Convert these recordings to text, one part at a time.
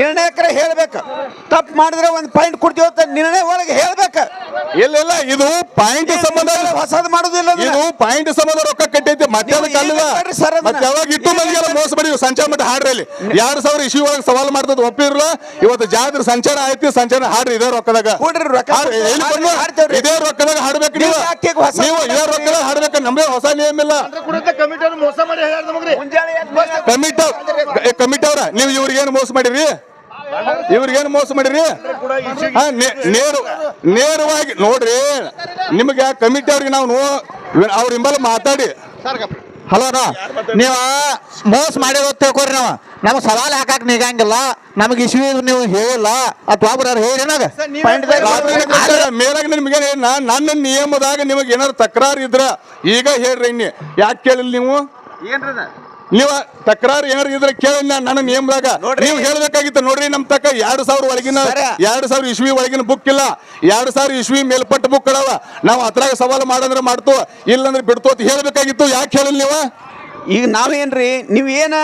ನಿರ್ಣಾಯಕರ ಹೇಳ್ಬೇಕು. ತಪ್ಪು ಮಾಡಿದ್ರೆ ಒಂದು ಪಾಯಿಂಟ್ ಕೊಡ್ತೀವಿ ಅಂತ ನಿರ್ಣಯ ಒಳಗೆ ಹೇಳ್ಬೇಕು. ಇಲ್ಲ ಇಲ್ಲ ಇದು ಪಾಯಿಂಟ್ ಸಂಬಂಧ ಹೊಸದು ಮಾಡುದಿಲ್ಲ. ಇದು ಪಾಯಿಂಟ್ ಸಂಬಂಧ ರೊಕ್ಕ ಕಟ್ಟೈತಿ ಮತ್ತೆ ಸರ್ ಮತ್ತೆ ಯಾವಾಗ ಇಟ್ಟು ಮಂದಿಗೆಲ್ಲ ಮೋಸ ಮಾಡಿ ಸಂಚಾರ ಮಟ್ಟ ಹಾಡ್ರಲ್ಲಿ. ಯಾರು ಸಾವಿರ ಇಶ್ಯೂ ಒಳಗೆ ಸವಾಲ್ ಮಾಡ್ತದ ಒಪ್ಪಿರಲ್ಲ ಇವತ್ತು ಜಾತ್ರೆ ಸಂಚಾರ ಆಯ್ತು ಸಂಚಾರ ಹಾಡ್ರಿ ಇದೇ ರೊಕ್ಕದಾಗ. ಇದೇ ರೊಕ್ಕದಾಗ ಹಾಡ್ಬೇಕು ನೀವು. ನೀವು ಯಾಕೆ ಹೊಸ ನೀವು ಇದೇ ರೊಕ್ಕದಾಗ ಹಾಡ್ಬೇಕು ನಮ್ದೇ ಹೊಸ ನಿಯಮ ಇಲ್ಲ. ಕಮಿಟಿ ಕಮಿಟಿ ಕಮಿಟಿ ಅವ್ರ ನೀವು ಇವ್ರಿಗೇನು ಮೋಸ ಮಾಡಿರಿ ಇವ್ರಿಗೇನು ಮೋಸ ಮಾಡಿರಿ? ನೇರ ನೇರವಾಗಿ ನೋಡ್ರಿ, ನಿಮಗೆ ಕಮಿಟಿ ಅವ್ರಿಗೆ ನಾವು ಅವ್ರ ಹಿಂಬಲ್ ಮಾತಾಡಿ. ಹಲೋ ನೀವ ಮೋಸ ಮಾಡಿರೋ ತಿಳ್ಕೊರಿ ನಾವು. ನಮ್ಗೆ ಸವಾಲ್ ಹಾಕಕ್ ಹಂಗಿಲ್ಲ ನಮಗೆ ಇಶ್ಯೂ ನೀವು ಹೇಳಿಲ್ಲ. ಅಥವಾ ಒಬ್ರು ಹೇಳಿ ನಾಗ ಮೇಲಾಗ ನಿಮ್ಗೆ ನನ್ನ ನಿಯಮದಾಗ ನಿಮಗೆ ಏನಾದ್ರು ತಕರಾರು ಇದ್ರ, ಈಗ ಹೇಳ್ರಿ ಇನ್ನಿ. ಯಾಕೆ ಕೇಳಿಲ್ಲ ನೀವು? ನೀವ ತಕರಾರು ಏನಾರು ಇದ್ರೆ ಕೇಳಿ ನನ್ನ ನಿಯಮದಾಗ. ನೀವು ಹೇಳಬೇಕಾಗಿತ್ತು ನೋಡ್ರಿ ನಮ್ ತಕ್ಕ ಎರಡ್ ಸಾವಿರ ಒಳಗಿನ ಎರಡು ಸಾವಿರ ಇಸ್ವಿ ಒಳಗಿನ ಬುಕ್ ಇಲ್ಲ. ಎರಡ್ ಸಾವಿರ ಇಸ್ವಿ ಮೇಲ್ಪಟ್ಟ ಬುಕ್ ಅದಾವ. ನಾವು ಅದ್ರಾಗ ಸವಾಲು ಮಾಡಂದ್ರೆ ಮಾಡ್ತು. ಇಲ್ಲಂದ್ರೆ ಬಿಡ್ತು ಅಂತ ಹೇಳ್ಬೇಕಾಗಿತ್ತು. ಯಾಕೆ ಹೇಳಿಲ್ಲ ನೀವು? ಈಗ ನಾವೇನ್ರಿ ನೀವು ಏನ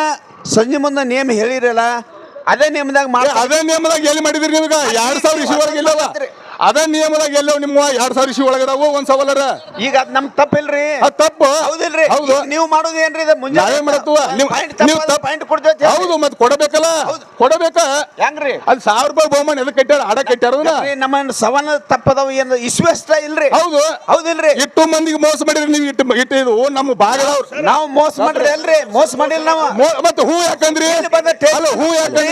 ಸಂಜೆ ಮುಂದೆ ನೇಮ ಹೇಳಿರಲ್ಲ ಅದೇ ನಿಯಮದಾಗ ಮಾಡ ಅದೇ ನಿಯಮದಾಗ ಎಲ್ಲಿ ಮಾಡಿದ್ರಿ ನಿಮ್ಗೆ? ಎರಡ್ ಸಾವಿರ ಇಶ್ಯೂ ಒಳಗೆ ಇಲ್ಲ ಅದೇ ನಿಯಮದಾಗ ಎಲ್ಲೋ ನಿಮ್ಮ ಎರಡ್ ಸಾವಿರ ಇಸ್ವಿ ಅದಾವು ಒಂದ್ ಸವಾಲರ ಈಗ ಅದ್ ನಮ್ ತಪ್ಪಿಲ್ರಿ. ಅದ್ ತಪ್ಪು. ಹೌದಿಲ್ರಿ. ಹೌದು. ನೀವು ಮಾಡೋದು ಏನ್ರಿ ಇದು ಮುಂಜಾನೆ ನಾವೇ ನೀವು ಪಾಯಿಂಟ್ ನೀವು ತಪ್ಪ ಪಾಯಿಂಟ್ ಕೊಡ್ತೇವೆ ಹೌದು ಮತ್ತೆ ಕೊಡಬೇಕಲ್ಲ? ಕೊಡಬೇಕ? ಹೆಂಗ್ರಿ? ಅದ್ ಸಾವಿರ ರೂಪಾಯಿ ಬಹುಮಾನ ಎಲ್ಲ ಕಟ್ಟಾರ ಅಡ ಕಟ್ಟ್ಯಾರ ಅದನ್ನ? ನಮ್ಮ ಸವನ ತಪ್ಪದವ ಏನು ಇಸ್ವೆಷ್ಟ ಇಲ್ರಿ. ಹೌದು. ಹೌದಿಲ್ರಿ. ಇಟ್ಟು ಮಂದಿಗೆ ಮೋಸ ಮಾಡಿದ್ರಿ ನೀವು ಇಟ್ಟು ಇಟ್ಟು ಇದು ನಮ್ಮ ಭಾಗದವ್ರು. ನಾವು ಮೋಸ ಮಾಡ್ರಿ ಅಲ್ರಿ ಮೋಸ ಮಾಡಿಲ್ಲ ನಾವು. ಮೋ- ಮತ್ತೆ ಹೂ ಯಾಕಂದ್ರಿ? ಇಲ್ಲಿ ಬಂದ ಟೇಸ್ಟ್ ಅಲ್ಲ ಹೂ ಯಾಕಂದ್ರಿ?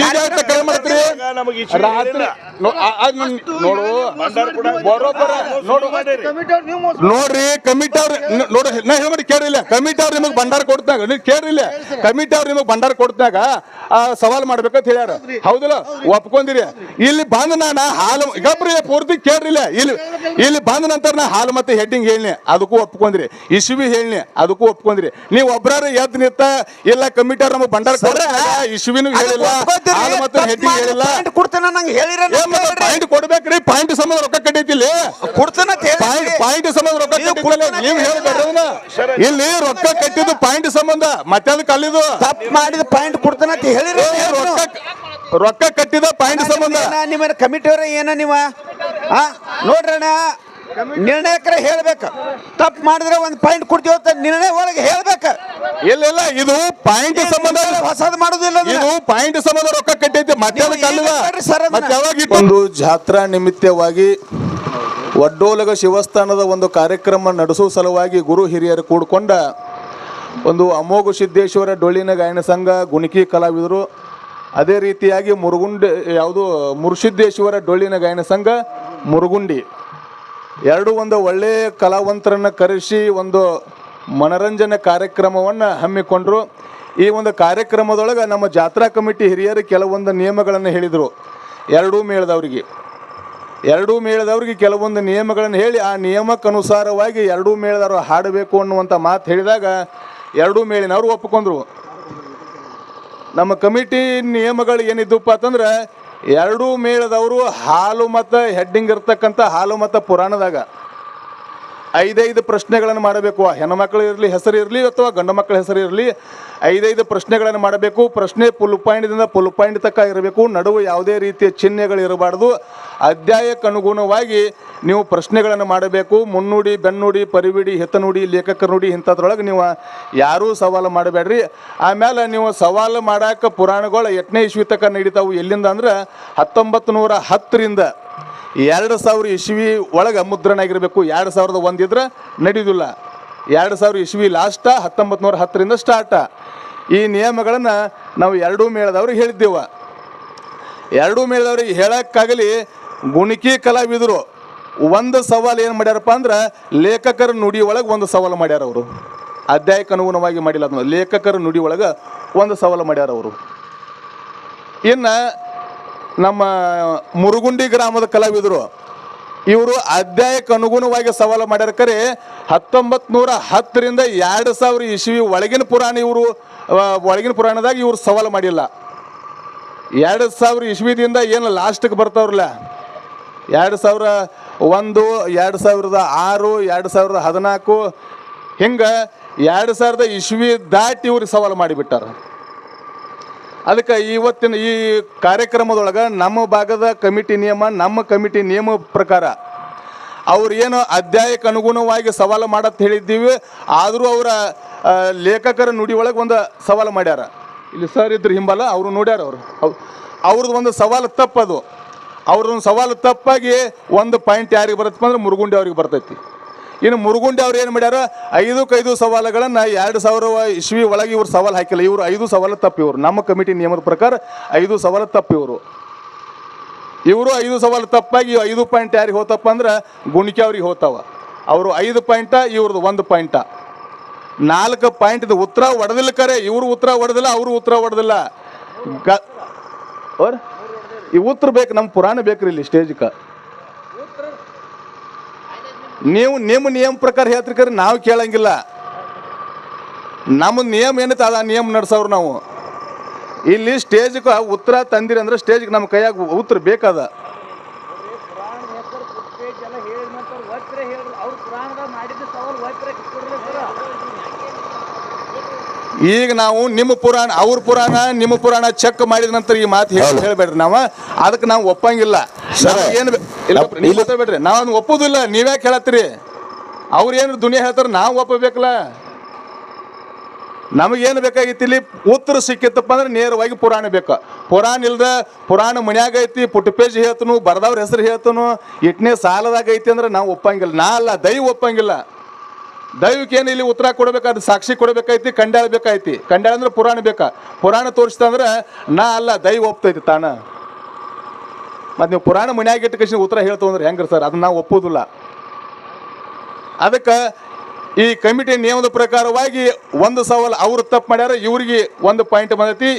ಈಗ ಮಾಡ್ತೀರಿ? ರಾತ್ರಿ ನೋಡು ಬರೋಬ್ಬರ ನೋಡು ನೋಡ್ರಿ ಕಮಿಟಿ ಅವ್ರ ನೋಡ್ರಿ ನಾ ಹೇಳ್ಬಿಡಿ ಕೇಳಿಲ್ಲ ಕಮಿಟಿ ಅವ್ರು ನಿಮಗೆ ಭಂಡಾರ ಕೊಡ್ತಾಗ. ನೀವು ಕೇಳಿಲ್ಲ ಕಮಿಟಿ ಅವ್ರು ನಿಮಗೆ ಭಂಡಾರ ಕೊಡ್ತಾಗ ಸವಾಲ್ ಮಾಡ್ಬೇಕಂತ ಹೇಳ್ಯಾರ. ಹೌದಲ್ಲ? ಒಪ್ಕೊಂಡಿರಿ. ಇಲ್ಲಿ ಬಂದ ನಾನು ಹಾಲು ಗಬ್ರಿ ಪೂರ್ತಿ ಕೇಳ್ರಿಲ್ಲ ಇಲ್ಲಿ. ಇಲ್ಲಿ ಬಂದ ನಂತರ ನಾ ಹಾಲು ಮತ್ತೆ ಹೆಡ್ಡಿಂಗ್ ಹೇಳಿನಿ. ಅದಕ್ಕೂ ಒಪ್ಕೊಂಡ್ರಿ. ಇಶ್ವಿ ಹೇಳಿನಿ. ಅದಕ್ಕೂ ಒಪ್ಕೊಂಡ್ರಿ. ನೀವು ಒಬ್ಬರ ಎದ್ ನಿಂತ ಇಲ್ಲ ಕಮಿಟಿ ಅವ್ರು ನಮಗೆ ಭಂಡಾರ ಕೊಡ್ತಾಗ ಇಶ್ವಿನೂ ಹೇಳಿಲ್ಲ. ಹೇಳಿಲ್ಲ. ಕೊಡ್ತೇನೆ ನಂಗೆ ಹೇಳಿರ ಪಾಯಿಂಟ್ ಕೊಡ್ಬೇಕ್ರಿ ಪಾಯಿಂಟ್ ಸಂಬಂಧ ರೊಕ್ಕ ಕಟ್ಟೈತಿಲ್ಲ. ಕೊಡ್ತೇನೆ ಪಾಯಿಂಟ್ ಸಂಬಂಧ ರೊಕ್ಕ ನೀವು ಹೇಳ್ಬೇಡ್ರಿ ಇಲ್ಲಿ ರೊಕ್ಕ ಕಟ್ಟಿದ್ದು ಪಾಯಿಂಟ್ ಸಂಬಂಧ ಮತ್ತೆ ಅದಕ್ಕೆ ಅಲ್ಲಿದು ತಪ್ಪು ಮಾಡಿದ ಪಾಯಿಂಟ್ ಕೊಡ್ತೇನೆ ಅಂತ ಹೇಳಿರಿ ರೊಕ್ಕ ರೊಕ್ಕ ಕಟ್ಟಿದ ಪಾಯಿಂಟ್ ಸಂಬಂಧ. ನಿಮ್ಮ ಕಮಿಟಿಯವ್ರ ಏನ ನೀವ ಆ ನೋಡ್ರಣ್ಣ ನಿರ್ಣಾಯಕರ ಹೇಳ್ಬೇಕು. ತಪ್ಪು ಮಾಡಿದ್ರೆ ಒಂದು ಪಾಯಿಂಟ್ ಕೊಡ್ತೀವಿ ಅಂತ ನಿರ್ಣಯ ಒಳಗೆ ಹೇಳ್ಬೇಕು. ಇಲ್ಲ ಇಲ್ಲ ಇದು ಪಾಯಿಂಟ್ ಸಂಬಂಧ ಹೊಸದು ಮಾಡುದಿಲ್ಲ ಇದು ಪಾಯಿಂಟ್ ಸಂಬಂಧ ರೊಕ್ಕ ಕಟ್ಟೈತಿ ಮತ್ತೆ ಯಾವಾಗ ಒಂದು ಜಾತ್ರಾ ನಿಮಿತ್ತವಾಗಿ ಒಡ್ಡೋಲಗ ಶಿವಸ್ಥಾನದ ಒಂದು ಕಾರ್ಯಕ್ರಮ ನಡೆಸುವ ಸಲುವಾಗಿ ಗುರು ಹಿರಿಯರು ಕೂಡಿಕೊಂಡ ಒಂದು ಅಮೋಘ ಸಿದ್ದೇಶ್ವರ ಡೊಳ್ಳಿನ ಗಾಯನ ಸಂಘ ಗುಣಿಕಿ ಕಲಾವಿದರು ಅದೇ ರೀತಿಯಾಗಿ ಮುರುಗುಂಡಿ ಯಾವುದು ಮುರುಸಿದ್ದೇಶ್ವರ ಡೊಳ್ಳಿನ ಗಾಯನ ಸಂಘ ಮುರುಗುಂಡಿ. ಎರಡು ಒಂದು ಒಳ್ಳೆಯ ಕಲಾವಂತರನ್ನು ಕರೆಸಿ ಒಂದು ಮನರಂಜನೆ ಕಾರ್ಯಕ್ರಮವನ್ನು ಹಮ್ಮಿಕೊಂಡರು. ಈ ಒಂದು ಕಾರ್ಯಕ್ರಮದೊಳಗೆ ನಮ್ಮ ಜಾತ್ರಾ ಕಮಿಟಿ ಹಿರಿಯರು ಕೆಲವೊಂದು ನಿಯಮಗಳನ್ನು ಹೇಳಿದರು. ಎರಡೂ ಮೇಳದವ್ರಿಗೆ. ಎರಡೂ ಮೇಳದವ್ರಿಗೆ ಕೆಲವೊಂದು ನಿಯಮಗಳನ್ನು ಹೇಳಿ ಆ ನಿಯಮಕ್ಕನುಸಾರವಾಗಿ ಎರಡೂ ಮೇಳದವರು ಹಾಡಬೇಕು ಅನ್ನುವಂಥ ಮಾತು ಹೇಳಿದಾಗ ಎರಡೂ ಮೇಳಿನವರು ಒಪ್ಪಿಕೊಂಡ್ರು ನಮ್ಮ ಕಮಿಟಿ ನಿಯಮಗಳು ಏನಿದ್ದಪ್ಪ ಅಂತಂದ್ರೆ ಎರಡೂ ಮೇಳದವರು ಹಾಲು ಮತ್ತು ಹೆಡ್ಡಿಂಗ್ ಇರ್ತಕ್ಕಂಥ ಹಾಲು ಮತ್ತು ಪುರಾಣದಾಗ. ಐದೈದು ಪ್ರಶ್ನೆಗಳನ್ನು ಮಾಡಬೇಕು. ಆ ಹೆಣ್ಮಕ್ಳು ಇರಲಿ, ಹೆಸರು ಇರಲಿ ಅಥವಾ ಗಂಡು ಮಕ್ಕಳ ಹೆಸರು ಇರಲಿ, ಐದೈದು ಪ್ರಶ್ನೆಗಳನ್ನು ಮಾಡಬೇಕು. ಪ್ರಶ್ನೆ ಪುಲ್ ಪಾಯಿಂಟ್ದಿಂದ ಪುಲ್ ಪಾಯಿಂಟ್ ತಕ್ಕ ಇರಬೇಕು. ನಡುವೆ ಯಾವುದೇ ರೀತಿಯ ಚಿಹ್ನೆಗಳು ಇರಬಾರ್ದು. ಅಧ್ಯಾಯಕ್ಕೆ ಅನುಗುಣವಾಗಿ ನೀವು ಪ್ರಶ್ನೆಗಳನ್ನು ಮಾಡಬೇಕು. ಮುನ್ನುಡಿ, ಬೆನ್ನುಡಿ, ಪರಿವಿಡಿ ಹೆತ್ತನುಡಿ ಲೇಖಕ ನುಡಿ ಇಂಥದ್ರೊಳಗೆ ನೀವು ಯಾರೂ ಸವಾಲು ಮಾಡಬೇಡ್ರಿ. ಆಮೇಲೆ ನೀವು ಸವಾಲು ಮಾಡೋಕೆ ಪುರಾಣಗಳು ಎಟ್ನೇ ಇಸ್ವಿ ತನಕ ನಡೀತಾವು. ಎಲ್ಲಿಂದ ಅಂದ್ರೆ ಹತ್ತೊಂಬತ್ತು ನೂರ ಹತ್ತರಿಂದ. ಎರಡು ಸಾವಿರ ಇಸ್ವಿ ಒಳಗೆ ಮುದ್ರಣ ಆಗಿರಬೇಕು ಎರಡು ಸಾವಿರದ ಒಂದಿದ್ರೆ ನಡೆಯುವುದಿಲ್ಲ ಎರಡು ಸಾವಿರ ಇಸ್ವಿ ಲಾಸ್ಟ ಹತ್ತೊಂಬತ್ತು ನೂರ ಹತ್ತರಿಂದ ಸ್ಟಾರ್ಟ ಈ ನಿಯಮಗಳನ್ನು ನಾವು ಎರಡೂ ಮೇಳದವ್ರಿಗೆ ಹೇಳಿದ್ದೇವೆ. ಎರಡೂ ಮೇಳದವ್ರಿಗೆ ಹೇಳಕ್ಕಾಗಲಿ ಗುಣಿಕಿ ಕಲಾವಿದರು ಒಂದು ಸವಾಲು ಏನು ಮಾಡ್ಯಾರಪ್ಪ ಅಂದ್ರೆ ಲೇಖಕರ ನುಡಿ ಒಳಗೆ ಒಂದು ಸವಾಲು ಮಾಡ್ಯಾರ ಅವರು. ಅಧ್ಯಾಯಕ್ಕೆ ಅನುಗುಣವಾಗಿ ಮಾಡಿಲ್ಲ ಅದನ್ನ. ಲೇಖಕರ ನುಡಿ ಒಳಗೆ ಒಂದು ಸವಾಲು ಮಾಡ್ಯಾರ ಅವರು. ಇನ್ನು ನಮ್ಮ ಮುರುಗುಂಡಿ ಗ್ರಾಮದ ಕಲಾವಿದರು, ಇವರು ಅಧ್ಯಾಯಕ್ಕೆ ಅನುಗುಣವಾಗಿ ಸವಾಲು ಮಾಡ್ಯಾರ. ಕರೆ ಹತ್ತೊಂಬತ್ತು ನೂರ ಹತ್ತರಿಂದ ಎರಡು ಸಾವಿರ ಇಸ್ವಿ ಒಳಗಿನ ಪುರಾಣ ಇವರು ಒಳಗಿನ ಪುರಾಣದಾಗ ಇವರು ಸವಾಲು ಮಾಡಿಲ್ಲ. ಎರಡು ಸಾವಿರ ಇಸ್ವಿದಿಂದ ಏನು ಲಾಸ್ಟಿಗೆ ಬರ್ತಾವ್ರಲ್ಲ? ಎರಡು ಸಾವಿರ ಒಂದು, ಎರಡು ಸಾವಿರದ ಆರು, ಎರಡು ಸಾವಿರದ ಹದಿನಾಲ್ಕು, ಹಿಂಗೆ ಎರಡು ಸಾವಿರದ ಇಸ್ವಿ ದಾಟಿ ಇವ್ರಿಗೆ ಸವಾಲು ಮಾಡಿಬಿಟ್ಟಾರ. ಅದಕ್ಕೆ ಇವತ್ತಿನ ಈ ಕಾರ್ಯಕ್ರಮದೊಳಗೆ ನಮ್ಮ ಭಾಗದ ಕಮಿಟಿ ನಿಯಮ, ನಮ್ಮ ಕಮಿಟಿ ನಿಯಮ ಪ್ರಕಾರ ಅವ್ರು ಏನು ಅಧ್ಯಾಯಕ್ಕೆ ಅನುಗುಣವಾಗಿ ಸವಾಲು ಮಾಡತ್ ಹೇಳಿದ್ದೀವಿ, ಆದರೂ ಅವರ ಲೇಖಕರ ನುಡಿ ಒಳಗೆ ಒಂದು ಸವಾಲು ಮಾಡ್ಯಾರ. ಇಲ್ಲಿ ಸರ್ ಇದ್ರ ಹಿಂಬಲ, ಅವರು ನೋಡ್ಯಾರ ಅವರು. ಅವ್ರದ್ದು ಒಂದು ಸವಾಲು ತಪ್ಪದು. ಅವ್ರದ್ದು ಸವಾಲು ತಪ್ಪಾಗಿ ಒಂದು ಪಾಯಿಂಟ್ ಯಾರಿಗೆ ಬರುತ್ತೆ ಅಂದ್ರೆ ಮುರುಗುಂಡಿ ಅವ್ರಿಗೆ ಬರ್ತೈತಿ. ಇನ್ನು ಮುರುಗುಂಡಿ ಅವ್ರು ಏನು ಮಾಡ್ಯಾರ? ಐದಕ್ಕೆ ಐದು ಸವಾಲುಗಳನ್ನು ಎರಡು ಸಾವಿರ ಇಸ್ವಿ ಒಳಗೆ ಇವ್ರು ಸವಾಲು ಹಾಕಿಲ್ಲ. ಇವರು ಐದು ಸವಾಲು ತಪ್ಪು ಇವರು. ನಮ್ಮ ಕಮಿಟಿ ನಿಯಮದ ಪ್ರಕಾರ ಐದು ಸವಾಲು ತಪ್ಪು ಇವರು. ಇವರು ಐದು ಸವಾಲು ತಪ್ಪಾಗಿ ಐದು ಪಾಯಿಂಟ್ ಯಾರಿಗೆ ಹೋತಪ್ಪ ಅಂದ್ರೆ ಗುಣಿಕೆ ಅವ್ರಿಗೆ ಹೋತಾವ. ಅವರು ಐದು ಪಾಯಿಂಟ, ಇವ್ರದ್ದು ಒಂದು ಪಾಯಿಂಟ. ನಾಲ್ಕು ಪಾಯಿಂಟ್ ಇದು ಉತ್ತರ ಹೊಡೆದಿಲ್ಲ ಕರೆ. ಇವರು ಉತ್ತರ ಹೊಡೆದಿಲ್ಲ ಅವರು ಉತ್ತರ ಹೊಡೆದಿಲ್ಲ ಈ ಉತ್ತರ ಬೇಕು ನಮ್ಮ ಪುರಾಣ ಬೇಕ್ರಿ ಇಲ್ಲಿ ಸ್ಟೇಜ್ಗೆ ನೀವು ನಿಮ್ಮ ನಿಯಮ ಪ್ರಕಾರ ಹೇಳ್ತೀರಿ ಕರೆ ನಾವು ಕೇಳಂಗಿಲ್ಲ. ನಮ್ಮ ನಿಯಮ ಏನೈತೆ ಅದ ನಿಯಮ ನಡೆಸೋರು ನಾವು. ಇಲ್ಲಿ ಸ್ಟೇಜ್ಗೆ ಉತ್ತರ ತಂದಿರಿ ಅಂದ್ರೆ ಸ್ಟೇಜ್ಗೆ ನಮ್ಮ ಕೈಯಾಗ ಉತ್ತರ ಬೇಕಾದ. ಈಗ ನಾವು ನಿಮ್ಮ ಪುರಾಣ ಅವ್ರ ಪುರಾಣ ನಿಮ್ಮ ಪುರಾಣ ಚೆಕ್ ಮಾಡಿದ ನಂತರ ಈ ಮಾತು ಹೇಳಿ ಹೇಳ್ಬೇಡ್ರಿ ನಾವು. ಅದಕ್ಕೆ ನಾವು ಒಪ್ಪಂಗಿಲ್ಲ. ನಮ್ಗ್ ಏನು ಬೇ- ಇಲ್ಲ ಒಪ್ರಿ, ನೀವು ಅದನ್ನ ಒಪ್ಪೋದಿಲ್ಲ ನೀವ್ಯಾಕೆ ಹೇಳತ್ತೀರಿ ಅವ್ರು ಏನು ದುನಿಯಾ ಹೇಳ್ತಾರ ನಾವು ಒಪ್ಪಬೇಕಲ್ಲ. ನಮಗೇನು ಬೇಕಾಗಿತ್ತು ಇಲ್ಲಿ? ಉತ್ತರ ಸಿಕ್ಕಿತ್ತಪ್ಪ ಅಂದ್ರೆ ನೇರವಾಗಿ ಪುರಾಣ ಬೇಕು. ಪುರಾಣ ಇಲ್ದ ಪುರಾಣ ಮನ್ಯಾಗ ಐತಿ ಪುಟ್ಟ ಪೇಜ್ ಹೇಳ್ತನು ಬರ್ದವ್ರ ಹೆಸರು ಹೇಳ್ತನು ಇಟ್ನೇ ಸಾಲದಾಗ ಐತಿ ಅಂದ್ರೆ ನಾವು ಒಪ್ಪಂಗಿಲ್ಲ. ನಾ ಅಲ್ಲ ದೈವ ಒಪ್ಪಂಗಿಲ್ಲ. ದೈವಕ್ಕೆ ಏನು ಇಲ್ಲಿ ಉತ್ತರ ಕೊಡಬೇಕಾದ ಸಾಕ್ಷಿ ಕೊಡಬೇಕೈತಿ ಕಂಡಾಳ ಬೇಕಾಯ್ತಿ. ಕಂಡಾಳ ಅಂದ್ರೆ ಪುರಾಣ ಬೇಕಾ? ಪುರಾಣ ತೋರಿಸ್ತಾ ಅಂದ್ರೆ ನಾ ಅಲ್ಲ ದೈವ ಒಪ್ತೈತಿ ತಾನ. ಮತ್ತು ನೀವು ಪುರಾಣ ಮನ್ಯಾಗ ಇಟ್ಟ ಕೃಷ್ಣ ಉತ್ತರ ಹೇಳ್ತು ಅಂದ್ರೆ ಹೆಂಗ್ರಿ ಸರ್? ಅದನ್ನ ನಾವು ಒಪ್ಪೋದಿಲ್ಲ. ಅದಕ್ಕೆ ಈ ಕಮಿಟಿ ನಿಯಮದ ಪ್ರಕಾರವಾಗಿ ಒಂದು ಸವಾಲು ಅವರು ತಪ್ಪು ಮಾಡ್ಯಾರ ಇವ್ರಿಗೆ ಒಂದು ಪಾಯಿಂಟ್ ಬಂದೈತಿ.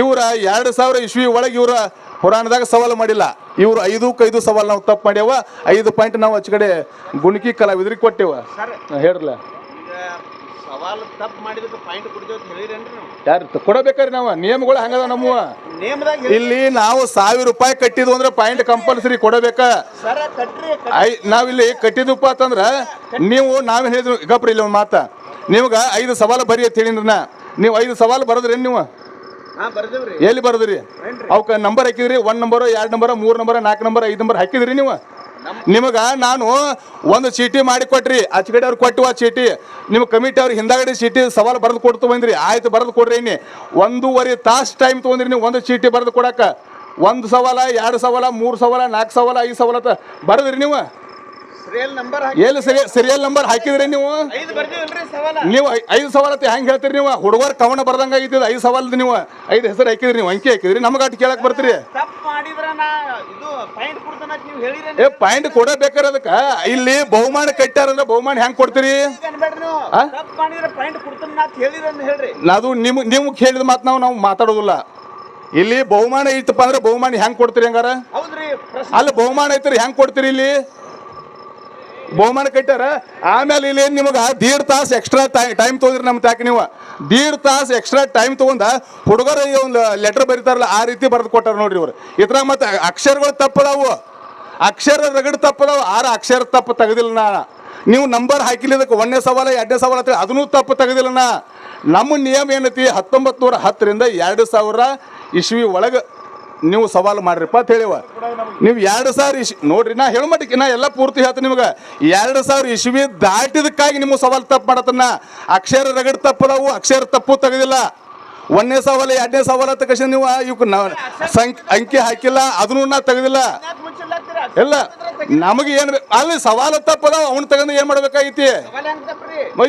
ಇವರ ಎರಡು ಸಾವಿರ ಇಸ್ವಿ ಒಳಗೆ ಇವರ ಪುರಾಣದಾಗ ಸವಾಲು ಮಾಡಿಲ್ಲ. ಇವರು ಐದಕ್ಕೆ ಐದು ಸವಾಲು ನಾವು ತಪ್ಪು ಮಾಡ್ಯಾವ. ಐದು ಪಾಯಿಂಟ್ ನಾವು ಕಡೆ ಗುಣಕಿ ಕಲಾವಿದ್ರಿಗೆ ಕೊಟ್ಟೇವ. ಹಾ, ಹೇಳ್ರಲ್ಲ ಸವಾಲು ತಪ್ಪು ಮಾಡಿದಕ್ಕೆ ಪಾಯಿಂಟ್ ಕೊಡ್ತೇವೆ ಅಂತ ಹೇಳಿರೇನ್ರಿ ನೀವು? ಯಾರು ಕೊಡಬೇಕಾರಿ ನಾವು? ನಿಯಮಗಳು ಹಂಗದ ನಮ್ಮ ನೇಮದಾಗ ಇಲ್ಲಿ ನಾವು ಸಾವಿರ ರೂಪಾಯಿ ಕಟ್ಟಿದ್ವು ಅಂದ್ರೆ ಪಾಯಿಂಟ್ ಕಂಪಲ್ಸರಿ ಕೊಡಬೇಕಾ? ಸರ ಕಟ್ರಿ ಐ ನಾವಿಲ್ಲಿ ಕಟ್ಟಿದಪ್ಪ ಅಂತಂದ್ರ ನೀವು ನಾವೇನು ಹೇಳಿದ್ರು ಗಪ್ರಿ ಇಲ್ಲಿ ಒಂದು ಮಾತ. ನಿಮ್ಗೆ ಐದು ಸವಾಲು ಬರಿ ಅಂತ ಹೇಳಿದ್ರ ನಾ. ನೀವು ಐದು ಸವಾಲು ಬರದ್ರಿ ನೀವು? ಹಾ ಬರ್ದೇವ್ರಿ. ಎಲ್ಲಿ ಬರದ್ರಿ? ಅವಕ್ಕೆ ನಂಬರ್ ಹಾಕಿದ್ರಿ ಒನ್ ನಂಬರ್ ಎರಡು ನಂಬರ್ ಮೂರು ನಂಬರ್ ನಾಲ್ಕು ನಂಬರ್ ಐದು ನಂಬರ್ ಹಾಕಿದ್ರಿ ನೀವು? ನಿಮಗ ನಾನು ಒಂದು ಚೀಟಿ ಮಾಡಿ ಕೊಟ್ರಿ. ಆಚೆ ಕಡೆ ಅವ್ರು ಕೊಟ್ಟು ಆ ಚೀಟಿ. ನಿಮ್ಮ ಕಮಿಟಿ ಅವ್ರಿಗೆ ಹಿಂದಾಗಡೆ ಚೀಟಿ ಸವಾಲು ಬರೆದು ಕೊಡ್ತು ಬಂದ್ರಿ ಆಯ್ತು ಬರೆದು ಕೊಡ್ರಿ ಇನ್ನಿ ಒಂದೂವರೆ ತಾಸು ಟೈಮ್ ತೊಗೊಂಡ್ರಿ ನೀವು ಒಂದು ಚೀಟಿ ಬರೆದು ಕೊಡಕ್ಕ ಒಂದು ಸವಾಲ ಎರಡು ಸವಾಲ ಮೂರು ಸವಾಲ ನಾಲ್ಕು ಸವಾಲ ಐದು ಸವಾಲ ಬರದ್ರಿ ನೀವು. ಸರಿಯಲ್ ನಂಬರ್ ಎಲ್ಲಿ ಸರಿ ಸರಿಯಲ್ ನಂಬರ್ ಹಾಕಿದ್ರಿ ನೀವು? ಐದು ನೀವು ಐದು ಸವಾಲ್ ಹೆಂಗ್ ಹೇಳ್ತೀರಿ ನೀವು? ಹುಡುಗರ ಕವನ ಬರ್ದಂಗ ಐದು ಸವಾಲ್ ನೀವು ಐದು ಹೆಸರು ಹಾಕಿದ್ರಿ ನೀವು ಅಂಕಿ ಹಾಕಿದ್ರಿ. ನಮಗೆ ಅಟ್ ಕೇಳಕ್ ಬರ್ತೀರಿ. ಏ ಪಾಯಿಂಟ್ ಕೊಡಬೇಕಾರೆ ಅದಕ್ಕ? ಇಲ್ಲಿ ಬಹುಮಾನ ಕಟ್ಟಾರಂದ್ರೆ ಬಹುಮಾನ ಹೆಂಗ್ ಕೊಡ್ತೀರಿ? ಅದು ನಿಮ್ ನೀವು ಹೇಳಿದ ಮಾತು ನಾವು ನಾವು ಮಾತಾಡೋದಿಲ್ಲ. ಇಲ್ಲಿ ಬಹುಮಾನ ಇತ್ತಪ್ಪ ಅಂದ್ರೆ ಬಹುಮಾನ ಹೆಂಗ್ ಕೊಡ್ತೀರಿ ಹಂಗಾರ? ಅಲ್ಲಿ ಬಹುಮಾನ ಐತ್ರಿ ಹೆಂಗ್ ಕೊಡ್ತೀರಿ ಇಲ್ಲಿ? ಬಹುಮಾನ ಕಟ್ಟಾರ ಆಮೇಲೆ ಇಲ್ಲಿ ನಿಮಗೆ? ದೀಡ್ ತಾಸು ಎಕ್ಸ್ಟ್ರಾ ಟೈಮ್ ತೊಗೊಂಡ್ರಿ ನಮ್ಮ ತಾಕ ನೀವು. ದೀಡ್ ತಾಸು ಎಕ್ಸ್ಟ್ರಾ ಟೈಮ್ ತೊಗೊಂಡ ಹುಡುಗರು ಒಂದು ಲೆಟರ್ ಬರೀತಾರಲ್ಲ, ಆ ರೀತಿ ಬರೆದು ಕೊಟ್ಟಾರ ನೋಡ್ರಿ ಇವ್ರು. ಇದ್ರಾಗ ಮತ್ತೆ ಅಕ್ಷರಗಳು ತಪ್ಪದಾವು. ಅಕ್ಷರ ರಗಡ್ ತಪ್ಪದಾವು. ಆರು ಅಕ್ಷರ ತಪ್ಪು ತೆಗೆದಿಲ್ಲ ನಾ. ನೀವು ನಂಬರ್ ಹಾಕಿಲ್ಲ, ಇದಕ್ಕೆ ಒಂದನೇ ಸವಾಲ, ಎರಡನೇ ಸವಾಲ ಅಂತ ಅದನ್ನೂ ತಪ್ಪು ತೆಗೆದಿಲ್ಲ ನಮ್ಮ ನಿಯಮ ಏನೈತಿ? ಹತ್ತೊಂಬತ್ತು ನೂರ ಹತ್ತರಿಂದ ಎರಡು ಸಾವಿರ ಇಸ್ವಿ ಒಳಗೆ ನೀವು ಸವಾಲು ಮಾಡ್ರಿಪ್ಪ ಅಂತ ಹೇಳಿವ. ನೀವು ಎರಡು ಸಾವಿರ ಇಶ್ ನೋಡ್ರಿ ನಾ ಹೇಳ ಮಟ್ಟಿಗೆ ನಾ ಎಲ್ಲ ಪೂರ್ತಿ ಹೇಳ್ತೀನಿ ನಿಮಗೆ. ಎರಡು ಸಾವಿರ ಇಸ್ವಿ ದಾಟಿದಕ್ಕಾಗಿ ನಿಮ್ಗೆ ಸವಾಲು ತಪ್ಪು ಮಾಡತ್ತನ್ನ. ಅಕ್ಷರ ರಗಡ್ ತಪ್ಪದವು ಅಕ್ಷರ ತಪ್ಪು ತೆಗೆದಿಲ್ಲ. ಒಂದನೇ ಸವಾಲು ಎರಡನೇ ಸವಾಲು ಅಂತ ಕಷ್ಟ ನೀವು ಇವಕ್ಕೆ ಸಂಖ್ಯೆ ಅಂಕಿ ಹಾಕಿಲ್ಲ ಅದನ್ನು ನಾ ತೆಗೆದಿಲ್ಲ. ಇಲ್ಲ ನಮಗೆ ಏನು ಅಲ್ಲಿ ಸವಾಲು ತಪ್ಪದ ಅವ್ನು ತಗೊಂಡು ಏನು ಮಾಡ್ಬೇಕಾಗೈತಿ?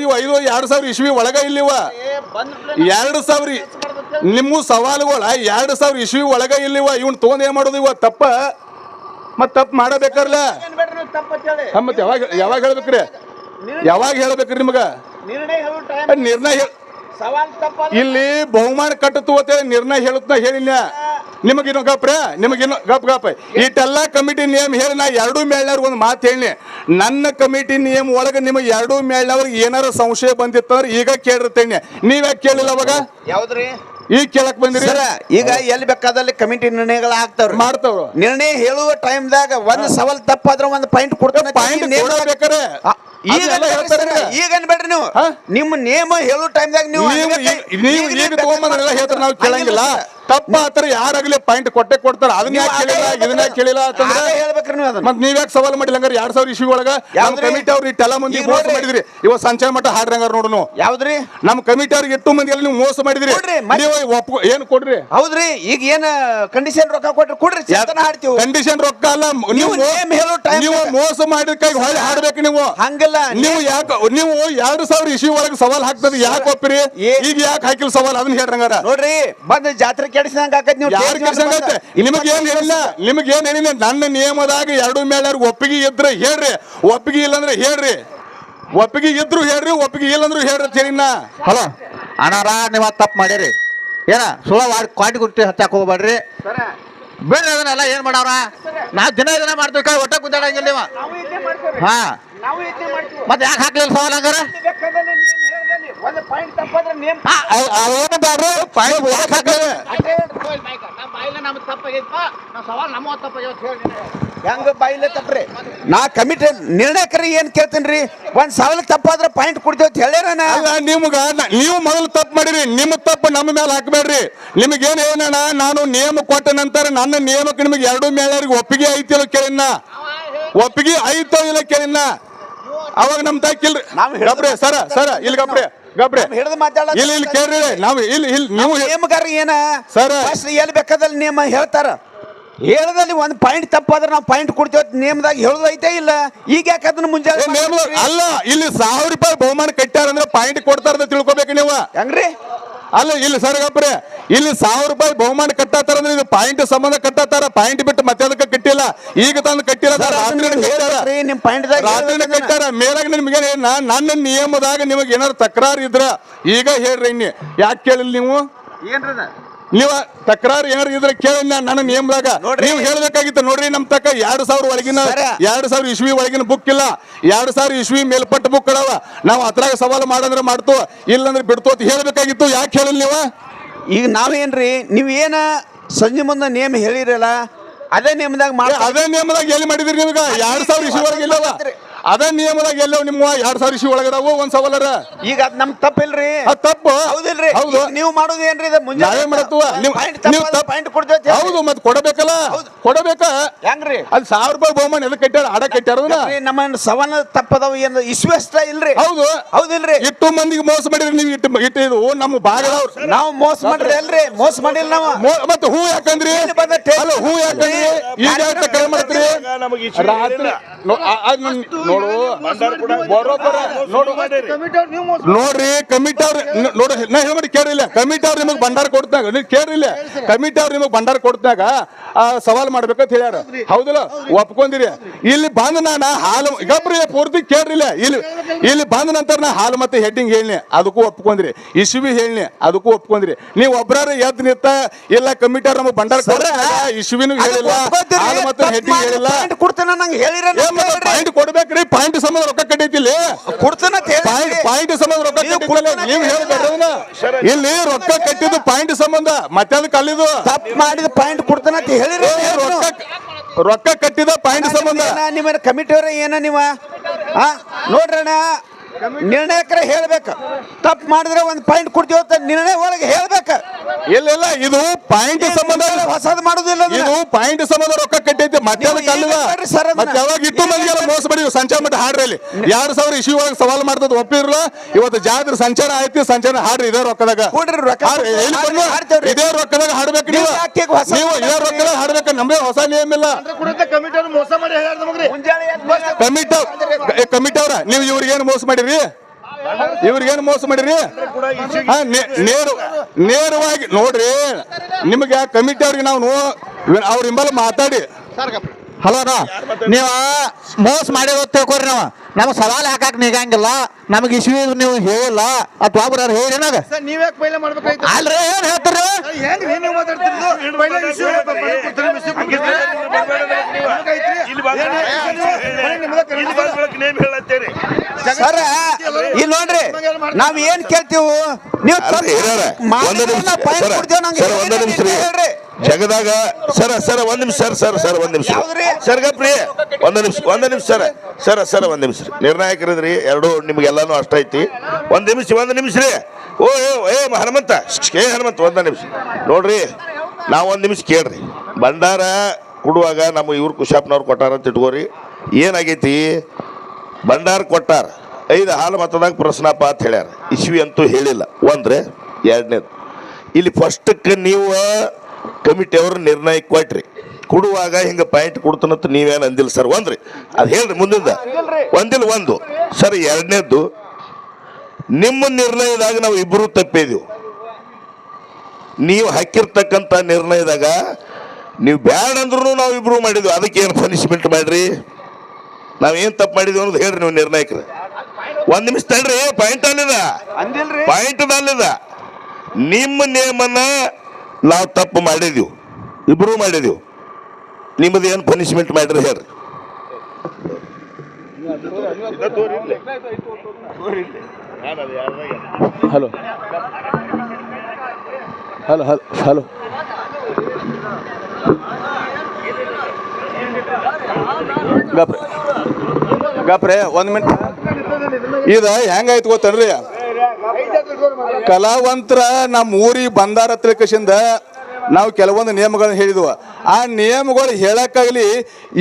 ಇವು ಐದು ಎರಡು ಸಾವಿರ ಇಸ್ವಿ ಒಳಗ ಇಲ್ಲಿವ. ಎರಡು ಸಾವಿರ ನಿಮ್ಮ ಸವಾಲುಗಳ ಎರಡು ಸಾವಿರ ಇಸ್ವಿ ಒಳಗ ಇಲ್ಲಿವ ಇವ್ನ ತೊಗೊಂಡ್ ಏನ್ ಮಾಡೋದು ಇವ? ತಪ್ಪ. ಮತ್ ತಪ್ಪು ಮಾಡಬೇಕಲ್ಲ ಅನ್ಬೇಡ್ರಿ ನೀವು ತಪ್ಪು ಹೇಳಿ. ಮತ್ ಯಾವಾಗ ಯಾವಾಗ ಹೇಳ್ಬೇಕ್ರಿ? ಯಾವಾಗ ಹೇಳ್ಬೇಕ್ರಿ ನಿಮ್ಗ? ನಿರ್ಣಯ ಇಲ್ಲಿ ಬಹುಮಾನ ಕಟ್ಟತು ಅಂತ ನಿರ್ಣಯ ಹೇಳುತ್ತ ಹೇಳಿನ ನಿಮಗಿನ್ನು ಗಪ್ರ ನಿಮಗಿನ್ನು ಗಪ್ ಗಪ್. ಇಟ್ಟೆಲ್ಲ ಕಮಿಟಿ ನಿಯಮ ಹೇಳಿ ನಾ ಎರಡೂ ಮೇಳ್ನವ್ರಿಗೆ ಒಂದು ಮಾತು ಹೇಳಿ ನನ್ನ ಕಮಿಟಿ ನಿಯಮ ಒಳಗೆ ನಿಮಗೆ ಎರಡೂ ಮೇಳ್ನವ್ರಿಗೆ ಏನಾರ ಸಂಶಯ ಬಂದಿತ್ತಂದ್ರೆ ಈಗ ಕೇಳಿರ್ತೇನೆ. ನೀವ್ಯಾಕೆ ಕೇಳಿಲ್ಲ ಅವಾಗ? ಯಾವ್ದ್ರಿ? ಈಗ ಕೇಳಕ್ ಬಂದಿರಿ? ಸರ ಈಗ ಎಲ್ಲಿ ಬೇಕಾದಲ್ಲಿ ಕಮಿಟಿ ನಿರ್ಣಯಗಳು ಆಗ್ತಾವ್ರಿ. ಮಾಡ್ತಾವ್ರು. ನಿರ್ಣಯ ಹೇಳುವ ಟೈಮ್ದಾಗ ಒಂದ್ ಸವಾಲ್ ತಪ್ಪಾದ್ರ ಒಂದ್ ಪಾಯಿಂಟ್ ಕೊಡ್ತಾನೆ ಪಾಯಿಂಟ್ ಕೊಡಬೇಕಾರೆ ಈಗ ಈಗ ಅನ್ಬೇಡ್ರಿ ನೀವು? ನಿಮ್ಮ ನೇಮ ಹೇಳೋ ಟೈಮ್ದಾಗ ನೀವು ನೀವು ಈಗ ತಗೊಂಬಂದ್ರೆಲ್ಲ ಹೇಳ್ತಾರೆ ನಾವು ಕೇಳಂಗಿಲ್ಲ. ತಪ್ಪ ಆತರ ಯಾರಾಗ್ಲಿ ಪಾಯಿಂಟ್ ಕೊಟ್ಟೆ ಕೊಡ್ತಾರ. ಅದನ್ನ ಯಾಕೆ ಕೇಳಿಲ್ಲ? ಇದನ್ನ ಯಾಕೆ ಕೇಳಿಲ್ಲ ಅಂತಂದ್ರೆ ಮತ್ತೆ ಹೇಳ್ಬೇಕ್ರಿ ನೀವು ಅದನ್ನ. ಮತ್ ನೀವ್ ಯಾಕೆ ಸವಾಲ್ ಮಾಡಿಲ್ಲ ಹಂಗಾರೆ ಎರಡ್ ಸಾವಿರ ಇಶ್ಯೂ ಒಳಗ ನಮ್? ಕಮಿಟಿ ಅವ್ರು ಇಟ್ಟೆಲ್ಲ ಮಂದಿ ಮೋಸ. ಮಾಡಿದ್ರಿ. ಇವಾಗ ಸಂಚಾರ ಮಟ್ಟ ಹಾಡ್ರಿ ಹಂಗಾರ ನೋಡುನು. ಯಾವ್ದ್ರಿ? ನಮ್ಮ ಕಮಿಟಿ ಅವ್ರಿಗೆ ಎಷ್ಟು ಮಂದಿ ಎಲ್ಲ ನೀವು ಮೋಸ ಮಾಡಿದ್ರಿ. ಕೊಡ್ರಿ, ಮತ್ತೆ- ನೀವು ಒಪ್ಕೊ ಏನ್ ಕೊಡ್ರಿ? ಹೌದ್ರಿ ಈಗ ಏನ ಕಂಡೀಷನ್ ರೊಕ್ಕ ಕೊಟ್ರಿ ಕೊಡ್ರಿ ಚೇತನ ಹಾಡ್ತೀವಿ. ಕಂಡೀಷನ್ ರೊಕ್ಕ ಅಲ್ಲ ಮ್- ನೀವು ನೀವು ನೇಮ್ ಹೇಳೋ time ನೀವು ದಾಗ. ಮೋಸ ಮಾಡಿದ ಕೈ ಹೊಳ್ಳಿ ಹಾಡ್ಬೇಕು ನೀವು. ಹಂಗಲ್ಲ ನೀವು ಯಾಕೆ ನೀವು ಎರಡು ಸಾವಿರ ಇಶ್ಯೂ ಒಳಗೆ ಸವಾಲ್ ಹಾಕ್ತದ ಯಾಕೆ ಒಪ್ಪಿರಿ? ಏ- ಈಗ ಯಾಕೆ ಹಾಕಿಲ್ಲ ಸವಾಲ್? ಅದನ್ನ ಹೇಳ್ರಂಗಾರ ನೋಡ್ರಿ ಬಂದ್ ಜಾತ್ರೆ ಕೆಡಿಸಿದಂಗ ಆಕತ್ ನೀವು ಯಾರು ನಿಮಗೆ ಏನ್ ಹೇಳಿಲ್ಲ? ನಿಮಗೆ ಏನ್ ಹೇಳಿಲ್ಲ? ನನ್ನ ನಿಯಮದಾಗ ಎರಡು ಮೇಲಾರ ಒಪ್ಪಿಗೆ ಇದ್ರೆ ಹೇಳ್ರಿ. ಒಪ್ಪಿಗೆ ಇಲ್ಲಂದ್ರೆ ಹೇಳ್ರಿ. ಒಪ್ಪಿಗೆ ಇದ್ರು ಹೇಳ್ರಿ ಒಪ್ಪಿಗೆ ಇಲ್ಲಂದ್ರು ಹೇಳ್ರಿ ಹೇಳಿನ ಹಲೋ ಅಣ್ಣಾರ ನೀವು ತಪ್ಪು ಮಾಡಿರಿ. ಏನ ಸುಳ್ಳ ಕ್ವಾಂಟಿ ಕ್ವಾಟಿ ಗುಟ್ಟಿ ಹತ್ತಾಕ ಹೋಗ್ಬೇಡ್ರಿ. ಬಿಡ್ರಿ ಅದನ್ನೆಲ್ಲ ಏನ್ ಮಾಡವ್ರ? ನಾವ್ ದಿನ ಇದನ್ನ ಮಾಡ್ತೀವಿ ಕೈ ಒಟ್ಟ ಕುದ್ದಾಡಂಗಿಲ್ಲ ನೀವು. ಹಾ. ಮತ್ತೆ ಯಾಕೆ ಹಾಕ್ಲಿಲ್ಲ ಸವಾಲ್ ಹಂಗಾರ? ಆ, ಅವ್- ಅವೇನು ಬ್ಯಾಡ್ರಿ? ಪಾಯಿಂಟ್ ಯಾಕ್ ಹಾಕ್ಲಿಲ್ಲ? ಹೆಂಗ ಬಾಯಿಲೆ ತಪ್ಪ್ರಿ? ನಾ ಕಮಿಟಿ ನಿರ್ಣಯಕರಿ ಏನ್ ಕೇಳ್ತೇನ್ರಿ? ಒಂದ್ ಸವಾಲ್ ತಪ್ಪಾದ್ರೆ ಪಾಯಿಂಟ್ ಕೊಡ್ತೇವೆ ಅಂತ ಹೇಳ್ಯಾರನ ಅಲ್ಲ ನಿಮ್ಗ ನ- ನೀವು ಮೊದಲು ತಪ್ಪು ಮಾಡಿರಿ. ನಿಮ್ಮ ತಪ್ಪು ನಮ್ಮ ಮೇಲೆ ಹಾಕ್ಬೇಡ್ರಿ. ನಿಮಗೇನು ಏನಣ್ಣ ನಾನು ನಿಯಮ ಕೊಟ್ಟ ನಂತರ ನನ್ನ ನಿಯಮಕ್ಕೆ ನಿಮಗೆ ಎರಡು ಮೇಳರಿಗೆ ಒಪ್ಪಿಗೆ ಐತಿಲ್ಲ ಕೇಳಿನ ಒಪ್ಪಿಗೆ ಐತೋ ಇಲ್ಲ ಕೇಳಿನ ಅವಾಗ ನಮ್ ತಾಕಿಲ್ರಿ ಗಬ್ರೆ ಸರ ಸರ ಇಲ್ಲಿ ಗಬ್ರೆ ಗಬ್ರೆ. ಹಿಡಿದು ಮಾತಾಡ ಇಲ್ಲಿ ಇಲ್ಲಿ ಕೇಳ್ರಿ ನಾವು ಇಲ್ಲಿ ಇಲ್ಲಿ ನೀವು ನೇಮಗಾರ ಏನ? ಸರ್. ಫಸ್ಟ್ ಎಲ್ಲಿ ಬೇಕಾದಲ್ಲಿ ನಿಯಮ ಹೇಳ್ತಾರ? ಹೇಳದಲ್ಲಿ ಒಂದ್ ಪಾಯಿಂಟ್ ತಪ್ಪಾದ್ರೆ ನಾವು ಪಾಯಿಂಟ್ ಕೊಡ್ತೇವೆ ನೇಮದಾಗ ಹೇಳೋದು ಐತೆ ಇಲ್ಲ. ಈಗ ಯಾಕೆ ಅದನ್ನ ಮುಂಜಾನೆ ಅಲ್ಲ ಇಲ್ಲಿ ಸಾವಿರ ರೂಪಾಯಿ ಬಹುಮಾನ ಕಟ್ಟಾರ ಅಂದ್ರೆ ಪಾಯಿಂಟ್ ಕೊಡ್ತಾರ ಅಂತ ತಿಳ್ಕೊಬೇಕು ನೀವು. ಹೆಂಗ್ರಿ? ಅಲ್ಲ ಇಲ್ಲಿ ಸರ್ ಗಬ್ರೆ ಇಲ್ಲಿ ಸಾವಿರ ರೂಪಾಯಿ ಬಹುಮಾನ ಕಟ್ಟಾತಾರ ಅಂದ್ರೆ ಇದು ಪಾಯಿಂಟ್ ಸಂಬಂಧ ಕಟ್ಟಾತಾರ? ಪಾಯಿಂಟ್ ಬಿಟ್ಟು ಮತ್ತೆ ಅದಕ್ಕೆ ಕಟ್ಟಿಲ್ಲ? ಈಗ ತಂದು ಕಟ್ಟಿಲ್ಲ ರಾತ್ರಿ ಕಟ್ಟಾರ ಮೇಲಾಗ ನಿಮ್ಗೆ ನನ್ನ ನಿಯಮದಾಗ ನಿಮಗೆ ಏನಾರ ತಕರಾರು ಇದ್ರ ಈಗ ಹೇಳ್ರಿ ಇನ್ನಿ. ಯಾಕೆ ಕೇಳಿಲ್ಲ ನೀವು? ನೀವ ತಕರಾರು ಏನಾರು ಇದ್ರೆ ಕೇಳಿ ನನ್ನ ನಿಯಮದಾಗ. ನೀವು ಹೇಳ್ಬೇಕಾಗಿತ್ತು ನೋಡ್ರಿ ನಮ್ ತಕ್ಕ ಎರಡ್ ಸಾವಿರ ಒಳಗಿನ ಎರಡು ಎರಡ್ ಸಾವಿರ ಇಸ್ವಿ ಒಳಗಿನ ಬುಕ್ ಇಲ್ಲ. ಎರಡ್ ಸಾವಿರ ಇಸ್ವಿ ಮೇಲ್ಪಟ್ಟ ಬುಕ್ ಅದಾವ. ನಾವು ಅದ್ರಾಗ ಸವಾಲು ಮಾಡಂದ್ರೆ ಮಾಡ್ತು ಇಲ್ಲಂದ್ರೆ ಬಿಡ್ತು ಅಂತ ಹೇಳ್ಬೇಕಾಗಿತ್ತು. ಯಾಕೆ ಹೇಳಿಲ್ಲ ನೀವು? ಈಗ ನಾವೇನ್ರಿ ನೀವ್ ಏನ ಸಂಜೆ ಮುಂದೆ ನೇಮ ಹೇಳಿರಲ್ಲ ಅದೇ ನೇಮದಾಗ ಮಾಡಿ ಅದೇ ನಿಯಮದಾಗ ಎಲ್ಲಿ ಮಾಡಿದ್ರಿ ನಿಮ್ಗೆ? ಎರಡ್ ಸಾವಿರ ಇಲ್ಲವ ಅದೇ ನಿಯಮದಾಗ ಎಲ್ಲವ ನಿಮ್ಮ ಎರಡ್ ಸಾವಿರ ಇಸ್ವಿ ಒಳಗದಾವು ಒಂದ್ ಸವಾಲರ? ಈಗ ಅದ್ ನಮ್ ತಪ್ಪಿಲ್ರಿ. ಅದ್ ತಪ್ಪು. ಹೌದಿಲ್ರಿ. ಹೌದು. ನೀವು ಮಾಡೋದು ಏನ್ರಿ ಇದು ಮುಂಜಾನೆ ನಾವೇ ನೀವು ಪಾಯಿಂಟ್ ಕೊಡ್ತೇವೆ ಹೌದು ಮತ್ತೆ ಕೊಡಬೇಕಲ್ಲ. ಕೊಡಬೇಕ? ಹೆಂಗ್ರಿ? ಅಲ್ಲಿ ಸಾವಿರ ರೂಪಾಯಿ ಬಹುಮಾನ ಎಲ್ಲ ಕಟ್ಟಾರ ಅಡ ಅದನ್ನ? ಯಾಕ್ರಿ ನಮ್ಮ ಸವನ ತಪ್ಪದವ ಏನು? ಅಷ್ಟ ಇಲ್ರಿ. ಹೌದು. ಹೌದಿಲ್ರಿ. ಇಟ್ಟು ಮಂದಿಗೆ ಮೋಸ ಮಾಡಿದ್ರಿ ನೀವು ಇಟ್ಟು ಇಟ್ಟು ಇದು ನಮ್ಮ ಭಾಗದವ್ರು. ನಾವು ಮೋಸ ಮಾಡ್ರಿ ಅಲ್ರಿ. ಮೋಸ ಮಾಡಿಲ್ಲ ನಾವು. ಮೋ- ಮತ್ತೆ ಹೂ ಯಾಕಂದ್ರಿ? ಇಲ್ಲಿ ಬಂದ ಟೇಸ್ಟ್ ಅಲ್ಲ ಹೂ ಯಾಕಂದ್ರಿ? ಈಗ ಯಾಕೆ ಕರೆ ಮಾಡ್ತೀರಿ? ನಮಗೆ ರಾತ್ರಿ ನೋ- ಆ- ಆ ನನ್- ನೋಡು ಬರೋಬ್ಬರ ನೋಡು ಕಮಿಟಿ ಅವ್ರು ನೋಡ್ರಿ ಕಮಿಟಿ ನೋಡಿ ನ- ನೋಡು ನಾ ಹೇಳ್ಬಿಡಿ ಕೇಳಿಲ್ಲ. ಕಮಿಟಿ ಅವ್ರು ನಿಮಗೆ ಭಂಡಾರ ಕೊಡ್ತಾಗ ನೀವು ಕೇಳಿಲ್ಲ. ಕಮಿಟಿ ಅವ್ರು ನಿಮಗೆ ಭಂಡಾರ ಕೊಡ್ತಾಗ ಆ ಸವಾಲ್ ಮಾಡ್ಬೇಕಂತ ಹೇಳ್ಯಾರ. ಹೌದಲ್ಲ? ಒಪ್ಕೊಂಡಿರಿ. ಇಲ್ಲಿ ಬಂದ ನಾನು ಹಾಲು ಗಬ್ರಿ ಪೂರ್ತಿ ಕೇಳ್ರಿಲ್ಲ. ಇಲ್ಲಿ ಇಲ್ಲಿ ಬಂದ ನಂತರ ನಾ ಹಾಲು ಮತ್ತೆ ಹೆಡ್ಡಿಂಗ್ ಹೇಳಿನಿ. ಅದಕ್ಕೂ ಒಪ್ಕೊಂಡ್ರಿ. ಇಶುವಿ ಹೇಳಿನಿ. ಅದಕ್ಕೂ ಒಪ್ಕೊಂಡ್ರಿ. ನೀವು ಒಬ್ರಾರ ಎದ್ ನಿತ್ತ ಇಲ್ಲ ಕಮಿಟಿ ಅವ್ರು ನಮಗೆ ಭಂಡಾರ ಕೊಡ್ರ ಇಶುವಿನ ಹೇಳಿಲ್ಲ. ಹಾಲು ಮತ್ತೆ ಹೆಡ್ಡಿಂಗ್ ಹೇಳಿಲ್ಲ. ಕೊಡ್ತೇನೆ ನಂಗೆ ಹೇಳಿರ ಪಾಯಿಂಟ್ ಕೊಡ್ಬೇಕ್ರಿ. ಪಾಯಿಂಟ್ ಸಂಬಂಧ ರೊಕ್ಕ ಕಟ್ಟೈತಿಲ್ಲ ಕೊಡ್ತೇನೆ ಪಾಯಿಂಟ್ ಪಾಯಿಂಟ್ ಸಂಬಂಧ ರೊಕ್ಕ ನೀವು ಕಟ್ಟಿದ್ಮೇಲೆ ನೀವು ಹೇಳ್ಬೇಡ್ರಿ ಇಲ್ಲಿ ರೊಕ್ಕ ಕಟ್ಟಿದ್ದು ಪಾಯಿಂಟ್ ಸಂಬಂಧ ಮತ್ತೆ ಅದಕ್ಕೆ ಅಲ್ಲಿದು ತಪ್ಪು ಮಾಡಿದ ಪಾಯಿಂಟ್ ಕೊಡ್ತಾನಂತ ಅಂತ ಹೇಳಿರ ರೊಕ್ಕ ರೊಕ್ಕ ಕಟ್ಟಿದ ಪಾಯಿಂಟ್ ಸಂಬಂಧ. ನಿಮ್ಮ ಕಮಿಟಿ ಅವ್ರ ಏನ ನೀವ? ಆ ನೋಡ್ರಣ್ಣ. ನಿರ್ಣಯಕರ ಹೇಳ್ಬೇಕ. ತಪ್ಪು ಮಾಡಿದ್ರೆ ಒಂದ್ ಪಾಯಿಂಟ್ ಕೊಡ್ತೀವಿ ಅಂತ ನಿರ್ಣಯ ಒಳಗೆ ಹೇಳ್ಬೇಕ. ಇಲ್ಲ ಇಲ್ಲ ಇದು ಪಾಯಿಂಟ್ ಸಂಬಂಧ ಹೊಸದ್ ಮಾಡುದಿಲ್ಲ. ಇದು ಪಾಯಿಂಟ್ ಸಂಬಂಧ ರೊಕ್ಕ ಕಟ್ಟೈತಿ ಮತ್ತೆ ಸರ್ ಮತ್ತೆ ಯಾವಾಗ ಇಟ್ಟು ಮಂದಿಗೆಲ್ಲ ಮೋಸ ಮಾಡಿ ಸಂಚಾರ ಮಟ್ಟ ಹಾಡ್ರಿ ಅಲ್ಲಿ. ಯಾರು ಸಾವಿರ ಇಶ್ಯೂ ಒಳಗೆ ಸವಾಲ್ ಮಾಡ್ತದ ಒಪ್ಪಿರಲ್ಲ ಇವತ್ತು ಜಾತ್ರೆ ಸಂಚಾರ ಆಯ್ತು ಸಂಚಾರ ಹಾಡ್ರಿ ಇದೇ ರೊಕ್ಕದಾಗ. ಇದೇ ರೊಕ್ಕದಾಗ ಹಾಡ್ಬೇಕು ನೀವು. ನೀವು ಯಾಕೆ ಹೊಸ ನೀವು ಇದೇ ರೊಕ್ಕದಾಗ ಹಾಡ್ಬೇಕು ನಮ್ದೇ ಹೊಸ ನಿಯಮ ಇಲ್ಲ. ಕಮಿಟಿ ಕಮಿಟಿ ಅವ್ರ ನೀವು ಇವ್ರಿಗೇನು ಮೋಸ ಮಾಡಿರಿ? ಇವ್ರಿಗೇನು ಮೋಸ ಮಾಡಿರಿ ನೇರ ನೇರವಾಗಿ ನೋಡ್ರಿ ನಿಮಗೆ ಕಮಿಟಿ ಅವ್ರಿಗೆ ನಾವು ಅವ್ರ ಹಿಂಬಲ್ಲ ಮಾತಾಡಿ. ಹಲೋ ನೋ ನೀವ ಮೋಸ ಮಾಡಿರೋ ತಿಳ್ಕೊರಿ ನಾವು. ನಮಗೆ ಸವಾಲ್ ಹಾಕಕ್ ನೀಗಂಗಿಲ್ಲ ನಮಗೆ ಇಶ್ಯೂ ನೀವು ಹೇಳಿಲ್ಲ. ಅಥವಾ ಒಬ್ರು ಹೇಳಿ ಏನಾಗ ಸರ್ ನೀವ್ಯಾಕೆ ಪೈಲೆ ಮಾಡ್ಬೇಕಾಯ್ತು? ಅಲ್ರಿ ಏನ್ ಹೇಳ್ತೀರಿ ಸರ ಇಲ್ಲಿ ನೋಡ್ರಿ ನಾವ್ ಏನ್ ಕೇಳ್ತೀವಿ ನೀವು ಒಂದು ನಿಮಿಷ ಜಗದಾಗ ಸರ ಸರ ಒಂದ್ ನಿಮಿಷ ಸರ್ ಸರ್ ಸರ್ ಒಂದ್ ನಿಮಿಷ. ಸರ್ಗ ಪ್ರಿಯ ಒಂದ್ ನಿಮಿಷ ಒಂದ್ ನಿಮಿಷ ಸರ ಸರ ಸರ ಒಂದ್ ನಿಮಿಷ. ರೀ ನಿರ್ಣಾಯಕರಿದ್ರಿ ಎರಡು ನಿಮ್ಗೆಲ್ಲಾನು ಅಷ್ಟ ಐತಿ. ಒಂದ್ ನಿಮಿಷ ಒಂದ್ ನಿಮಿಷ ರೀ. ಓ ಏ ಹನುಮಂತ ಏ ಹನುಮಂತ ಒಂದ ನಿಮಿಷ. ನೋಡ್ರಿ ನಾವು ಒಂದು ನಿಮಿಷ ಕೇಳ್ರಿ. ಭಂಡಾರ ಕೊಡುವಾಗ ನಮ್ಮ ಇವ್ರು ಕುಶಾಪ್ನವ್ರು ಕೊಟ್ಟಾರ ಅಂತ ಇಟ್ಕೋರಿ. ಏನಾಗೈತಿ? ಭಂಡಾರ ಕೊಟ್ಟಾರ. ಐದು ಹಾಲು ಮತದಾಗ ಪ್ರಶ್ನಪ್ಪ ಅಂತ ಹೇಳ್ಯಾರ. ಇಸ್ವಿ ಅಂತೂ ಹೇಳಿಲ್ಲ. ಒಂದ್ರೆ ಎರಡನೇದು. ಇಲ್ಲಿ ಫಸ್ಟಕ್ಕೆ ನೀವು ಕಮಿಟಿಯವರು ನಿರ್ಣಯ ಕೊಟ್ರಿ. ಕೊಡುವಾಗ ಹಿಂಗೆ ಪಾಯಿಂಟ್ ಕೊಡ್ತಾನಂತ ನೀವೇನು ಅಂದಿಲ್ಲ ಸರ್ ಒಂದ್ರಿ. ಅದು ಹೇಳ್ರಿ ಮುಂದಿಂದ. ಒಂದಿಲ್ಲ ಒಂದು. ಸರ್ ಎರಡನೇದ್ದು ನಿಮ್ಮ ನಿರ್ಣಯದಾಗ ನಾವು ಇಬ್ಬರು ತಪ್ಪಿದೀವಿ. ನೀವು ಹಾಕಿರ್ತಕ್ಕಂಥ ನಿರ್ಣಯದಾಗ ನೀವು ಬ್ಯಾಡ ಅಂದ್ರೂ ನಾವು ಇಬ್ರು ಮಾಡಿದ್ವಿ. ಅದಕ್ಕೆ ಏನು ಪನಿಷ್ಮೆಂಟ್ ಮಾಡ್ರಿ? ನಾವೇನು ತಪ್ಪು ಮಾಡಿದ್ವಿ ಅನ್ನೋದು ಹೇಳ್ರಿ ನೀವು ನಿರ್ಣಾಯಕರು. ಒಂದು ನಿಮಿಷ ತಡ್ರಿ ಪಾಯಿಂಟ್ ಅಲ್ಲಿದ. ಪಾಯಿಂಟ್ ಅಲ್ಲಿದ ನಿಮ್ಮ ನೇಮನ್ನ ನಾವು ತಪ್ಪು ಮಾಡಿದೀವಿ ಇಬ್ಬರೂ ಮಾಡಿದೀವಿ. ನಿಮ್ಮದು ಏನು ಪನಿಷ್ಮೆಂಟ್ ಮಾಡ್ರಿ ಹೇಳ್ರಿ. ಹಲೋ. Hello hello hello. ಗಪ್ರೆ ಗಪ್ರೆ ಒಂದು ಮಿನಿಟ್. ಇದು ಹೆಂಗಾಯ್ತು ಗೊತ್ತನ್ರಿ? ಕಲಾವಂತರ ನಮ್ಮ ಊರಿಗೆ ಬಂದಾರ ತಿಳ್ಕಸಿಂದ ನಾವು ಕೆಲವೊಂದು ನಿಯಮಗಳನ್ನ ಹೇಳಿದ್ವು. ಆ ನಿಯಮಗಳು ಹೇಳಕ್ಕಾಗಲಿ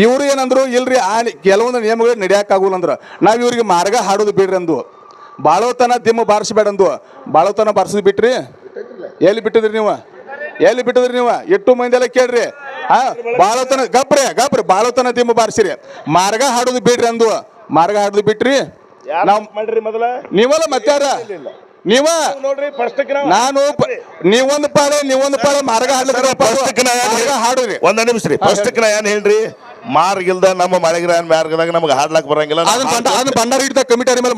ಇವ್ರು ಏನಂದ್ರು, ಇಲ್ರಿ, ಆ ಕೆಲವೊಂದು ನಿಯಮಗಳು ನಡೆಯಕ್ಕಾಗಲ್ಲ ಅಂದ್ರೆ ನಾವು ಇವ್ರಿಗೆ ಮಾರ್ಗ ಹಾಡೋದು ಬಿಡ್ರಿ ಅಂದು ಬಾಳೋತನ ದಿಮ್ಮ ಬಾರಿಸ್ಬೇಡ ಅಂದು ಬಾಳೋತನ ಬಾರಿಸೋದು ಬಿಟ್ರಿ? ಎಲ್ಲಿ ಬಿಟ್ಟಿದ್ರಿ ನೀವು? ಎಲ್ಲಿ ಬಿಟ್ಟಿದ್ರಿ ನೀವು? ಎಟ್ಟು ಮಂದಿ ಎಲ್ಲ ಕೇಳ್ರಿ. ಹಾ ಬಾಳೋತನ ಗಪ್ರಿ ಗಪ್ರಿ ಬಾಳೋತನ ದಿಮ್ಮ ಬಾರಿಸಿರಿ. ಮಾರ್ಗ ಹಾಡೋದು ಬಿಡ್ರಿ ಅಂದು ಮಾರ್ಗ ಹಾಡೋದು ಬಿಟ್ರಿ? ನಾವು ಮಾಡ್ರಿ ಮೊದಲ? ನೀವಲ್ಲ ಮತ್ತಾರ ನೀವ? ನೋಡ್ರಿ ಫಸ್ಟ್ ನಾನು ನೀವೊಂದು ಪಾಳೆ ನೀವೊಂದು ಪಾಳೆ ಮಾರ್ಗ ಹೇಳ್- ಹಾಡ್ರಿ. ಒಂದ ನಿಮಿಷ ರೀ. ಫಸ್ಟ್ ಏನ್ ಹೇಳ್ರಿ? ಮಾರ್ಗಿಲ್ದ ನಮ್ಮ ಮಳೆಗಿರನ್ ಮಾರ್ಗದಾಗ ನಮ್ಗೆ ಹಾಡ್ಲಾಕ್ ಬರಂಗಿಲ್ಲ. ಅದನ್ನ ಬಂಡ ಅದನ್ನ ಭಂಡಾರ ಕಮಿಟಿ ಮೇಲೆ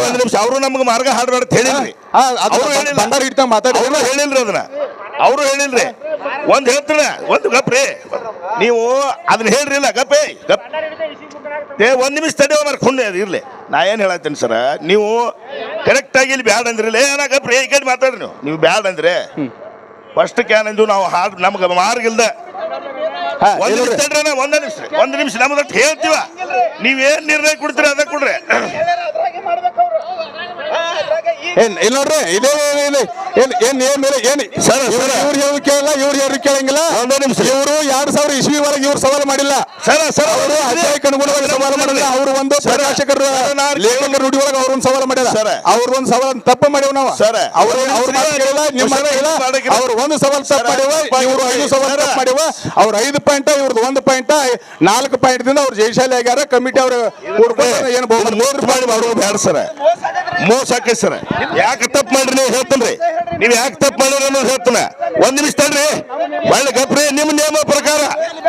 ಒಂದ್ ನಿಮಿಷ. ಅವರು ನಮ್ಗೆ ಮಾರ್ಗ ಹಾಡ್ಬೇಡ ಅಂತ ಹೇಳಿಲ್ರಿ. ಅದು. ಭಂಡಾರ ಹಿಡಿತ ಮಾತಾಡ್ರಿ ಅವರು ಹೇಳಿಲ್ರಿ ಅದನ್ನ. ಅವರು ಹೇಳಿಲ್ರಿ. ಒಂದ್ ಹೇಳ್ತಾರ ಒಂದು ಗಪ್ರಿ ನೀವು ಅದನ್ನ ಹೇಳ್ರಿಲ್ಲ ಗಪ್ಪೇ ಗಪ್ ಏ ಒಂದ್ ನಿಮಿಷ ತಡೆಯೋ ಮಾರ್ಕ್ ಹುಣ್ಣೆ ಅದು ಇರ್ಲಿ. ನಾ ಏನ್ ಹೇಳತ್ತೀನಿ ಸರ ನೀವು ಕರೆಕ್ಟ್ ಆಗಿ ಇಲ್ಲಿ ಬ್ಯಾಡ್ ಅಂದ್ರಿಲ್ಲ ಏನ ಗಪ್ರಿ ಈ ಕಡೆ ಮಾತಾಡ್ರಿ ನೀವು. ನೀವು ಬ್ಯಾಡ್ ಅಂದ್ರೆ. ಫಸ್ಟ್ ಕ್ಯಾನ್ ಅಂದ್ರು ನಾವು ಹಾಡ್ ನಮ್ಗೆ ಮಾರ್ಗಿಲ್ದ ಒಂದ್ ನಿಮಿಷ ನೋಡ್ರಿ. ತಡ್ರಿ ಅಣ್ಣ, ಒಂದ್ ನಿಮಿಷ. ಒಂದ್ ನಿಮಿಷ ನಮ್ದು ಹೇಳ್ತೀವ? ನೀವೇನ್ ನಿರ್ಣಯ ಕೊಡ್ತೀರ ಅದ ಕೊಡ್ರಿ. ಏನ್ ಇಲ್ಲ ನೋಡ್ರಿ ಇದೇ ಏನ್ ಏನ್ ಏನ್ ಏನ್ ಮೇಲೆ ಏನ್? Sir, sir. ಇವ್ರು ಕೇಳಲ್ಲ ಇವ್ರು ಯಾರು ಕೇಳಂಗಿಲ್ಲ. ಒಂದೇ ನಿಮಿಷ. ಇವರು ಎರಡ್ ಸಾವಿರ ಇಸ್ವಿ ಒಳಗೆ ಇವ್ರು ಸವಾಲು ಮಾಡಿಲ್ಲ. ಸರ ಸರ್ ಅವರು ಅಧ್ಯಾಯಕ್ಕೆ ಅನುಗುಣವಾಗಿ ಸವಾಲು ಮಾಡಿಲ್ಲ. ಅವರು ಒಂದು ಸರ್, ಪ್ರಕಾಶಕರ ಸರ್, ನಾನು- ಲೇಖಕರ ನುಡಿ ಒಳಗೆ ಅವ್ರೊಂದು ಸವಾಲು ಮಾಡ್ಯಾರ ಸರ್. ಅವ್ರೊಂದು ಸವಾಲು ತಪ್ಪು ಮಾಡಿವ್ ನಾವು. ಸರ್. ಅವ್ರು ಅವ್ರ ಮಾತು ಕೇಳಿಲ್ಲ ನಿಮ್ಮ ಮಾತು ಕೇಳಿಲ್ಲ. ಮಾಡಕ್ಕಿಲ್ಲ. ಅವ್ರು ಒಂದು ಸವಾಲು ತಪ್ಪು ಮಾಡಿವ ಇವ್ರು ಐದು ಸವಾಲು ತಪ್ಪು ಮಾಡ್ಯಾವ ಅವ್ರ ಐದು ಪಾಯಿಂಟ್ ಇವ್ರದ್ದು ಒಂದು ಪಾಯಿಂಟ್ ನಾಲ್ಕು ಪಾಯಿಂಟ್ ದಿಂದ ಅವ್ರು ಜಯಶಾಲಿ ಆಗ್ಯಾರ ಕಮಿಟಿ ಅವ್ರ ಏನು ಮೂರು ರೂಪಾಯಿ ಮಾಡೋದು ಬೇಡ ಸರ. ಮೋಸ ಹಾಕಿ ಸರ. ಯಾಕೆ ತಪ್ಪು ಮಾಡ್ರಿ ನೀವು ಹೇಳ್ತೀನಿ ನೀವು ಯಾಕೆ ತಪ್ಪು ಮಾಡಿರಿ ಅನ್ನೋದು ಹೇಳ್ತಾನೆ. ಒಂದ್ ನಿಮಿಷ ತಡ್ರಿ. ಒಳ್ಳೆ ಗಪ್ರಿ ನಿಮ್ಮ ನಿಯಮ ಪ್ರಕಾರ.